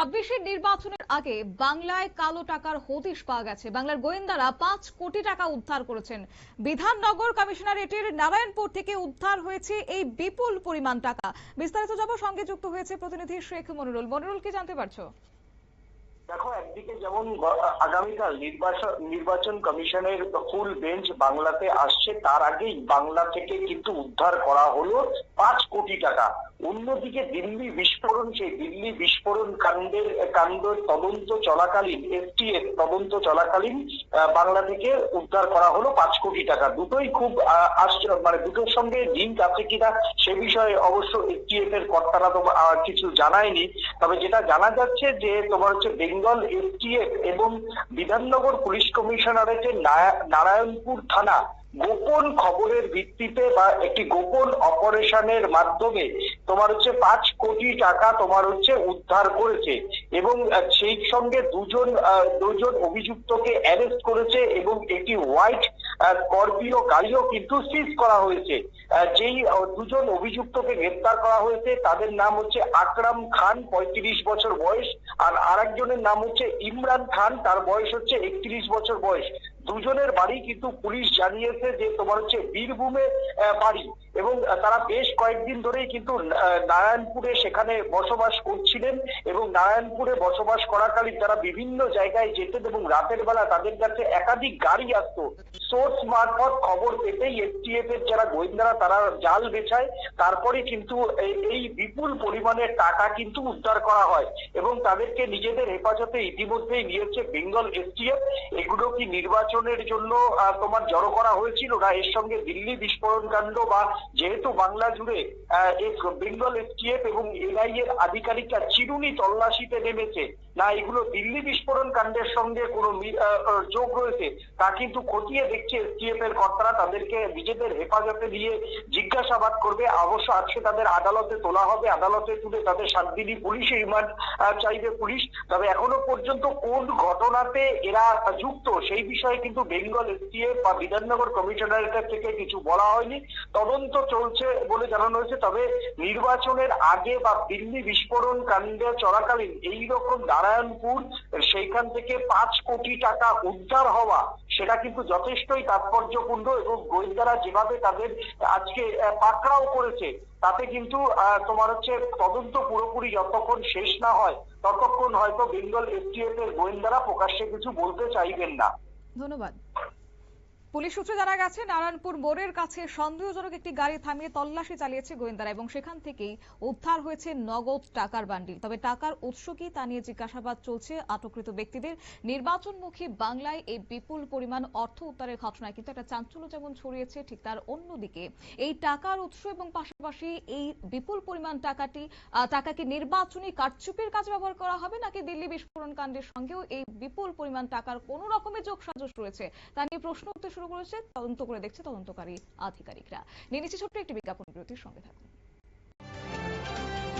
ছাব্বিশের নির্বাচনের আগে বাংলায় কালো টাকার হদিশ পাওয়া গেছে। বাংলার গোয়েন্দারা পাঁচ কোটি টাকা উদ্ধার করেছেন। বিধাননগর কমিশনারেটের নারায়ণপুর থেকে উদ্ধার হয়েছে এই বিপুল পরিমাণ টাকা। বিস্তারিত যাব সঙ্গে যুক্ত হয়েছে প্রতিনিধি শেখ মনিরুল। মনিরুল, কি জানতে পারছ? দেখো, একদিকে যেমন আগামীকাল নির্বাচন নির্বাচন কমিশনের ফুল বেঞ্চ বাংলাতে আসছে, তার আগেই বাংলা থেকে কিন্তু উদ্ধার করা হলো পাঁচ কোটি টাকা। অন্যদিকে দিল্লি বিস্ফোরণ, সেই দিল্লি বিস্ফোরণ কাণ্ডের কাণ্ডের তদন্ত চলাকালীন এফটিএফ তদন্ত চলাকালীন বাংলা থেকে উদ্ধার করা হলো পাঁচ কোটি টাকা। দুটোই খুব মানে দুটোর সঙ্গে লিঙ্ক আছে কিনা সে বিষয়ে অবশ্য এসটিএফ এর কর্তারা তো কিছু জানায়নি। তবে যেটা জানা যাচ্ছে যে তোমার হচ্ছে বেঙ্গল এফটিএফ এবং বিধাননগর পুলিশ কমিশনারেটের নারায়ণপুর থানা গোপন খবরের ভিত্তিতে বা একটি গোপন অপারেশনের মাধ্যমে তোমার হচ্ছে পাঁচ কোটি টাকা তোমার হচ্ছে উদ্ধার করেছে এবং সেই সঙ্গে দুজন দুজন অভিযুক্তকে অ্যারেস্ট করেছে এবং একটি হোয়াইট স্করপিও গাড়িও কিন্তু সিজ করা হয়েছে। যেই দুজন অভিযুক্তকে গ্রেপ্তার করা হয়েছে, তাদের নাম হচ্ছে আকরাম খান, পঁয়ত্রিশ বছর বয়স, আর আরেকজনের নাম হচ্ছে ইমরান খান, তার বয়স হচ্ছে একত্রিশ বছর বয়স। দুজনের বাড়ি কিন্তু পুলিশ জানিয়েছে যে তোমার হচ্ছে বীরভূমে বাড়ি। এবং তারা বেশ কয়েকদিন ধরেই কিন্তু নারায়ণপুরে সেখানে বসবাস করছিলেন এবং নারায়ণপুরে বসবাস করাকালীন তারা বিভিন্ন জায়গায় যেতেন এবং রাতের বেলা তাদের কাছে একাধিক গাড়ি আসতো। সোর্স মারফত খবর পেতেই এসটিএফ এর যারা গোয়েন্দারা তারা জাল বেছায়। তারপরে কিন্তু এই- বিপুল পরিমাণের টাকা কিন্তু উদ্ধার করা হয় এবং তাদেরকে নিজেদের হেফাজতে ইতিমধ্যেই নিয়েছে বেঙ্গল এসটিএফ এগুলো কি নির্বাচনের জন্য তোমার জড়ো করা হয়েছিল না, এর সঙ্গে দিল্লি বিস্ফোরণ কাণ্ড বা যেহেতু বাংলা জুড়ে বেঙ্গল এসটিএফ এবং এনআই এর আধিকারিকরা চিরুনি তল্লাশিতে নেমেছে, না, এগুলো দিল্লি বিস্ফোরণ কাণ্ডের সঙ্গে কোনো যোগ রয়েছে, তা কিন্তু খতিয়ে দেখছে এসটিএফ এর কর্তারা, তাদেরকে নিজেদের হেফাজতে নিয়ে জিজ্ঞাসাবাদ করবে, অবশ্য আজকে তাদের আদালতে তোলা হবে, আদালতে তুলে তাদের সাত দিনই পুলিশে রিমান্ড চাইবে পুলিশ, তবে এখনও পর্যন্ত কোন ঘটনাতে এরা যুক্ত, সেই বিষয়ে কিন্তু বেঙ্গল এসটিএফ বা বিধাননগর কমিশনারেটের থেকে কিছু বলা হয়নি। তদন্ত চলছে বলে জানানো হয়েছে, তবে নির্বাচনের আগে বা দিল্লি বিস্ফোরণ কাণ্ডে চলাকালীন এই রকম নারায়ণপুর, সেইখান থেকে পাঁচ কোটি টাকা উদ্ধার হওয়া, সেটা কিন্তু যথেষ্টই তাৎপর্যপূর্ণ এবং গোয়েন্দারা যেভাবে তাদের আজকে পাকড়াও করেছে, তাতে কিন্তু তোমার হচ্ছে তদন্ত পুরোপুরি যতক্ষণ শেষ না হয়, ততক্ষণ হয়তো বেঙ্গল এসটিএফ এর গোয়েন্দারা প্রকাশ্যে কিছু বলতে চাইবেন না। ধন্যবাদ। পুলিশ সূত্রে জানা গেছে, নারায়ণপুর মোড়ের কাছে সন্দেহজনক একটি গাড়ি থামিয়ে তল্লাশি চালিয়েছে গোয়েন্দারা এবং সেখান থেকেই উদ্ধার হয়েছে নগদ টাকার বান্ডিল। তবে টাকার উৎস কি তা নিয়ে জিজ্ঞাসাবাদ চলছে আটককৃত ব্যক্তিদের। নির্বাচনমুখী বাংলায় এই বিপুল পরিমাণ অর্থ উদ্ধারের ঘটনায় কিন্তু একটা চাঞ্চল্য যেমন ছড়িয়েছে, ঠিক তার অন্যদিকে এই টাকার উৎস এবং পাশাপাশি এই বিপুল পরিমাণ টাকাটি টাকাকে নির্বাচনী কারচুপির কাজে ব্যবহার করা হবে নাকি দিল্লি বিস্ফোরণ কাণ্ডের সঙ্গেও এই বিপুল পরিমাণ টাকার কোন রকমের যোগসাজশ রয়েছে, তা নিয়ে প্রশ্ন উঠতে শুরু করেছে, তদন্ত করে দেখছে তদন্তকারী আধিকারিকরা। নিয়ে নিচ্ছে ছোট্ট একটি বিজ্ঞাপন বিরতির সঙ্গে থাকুন।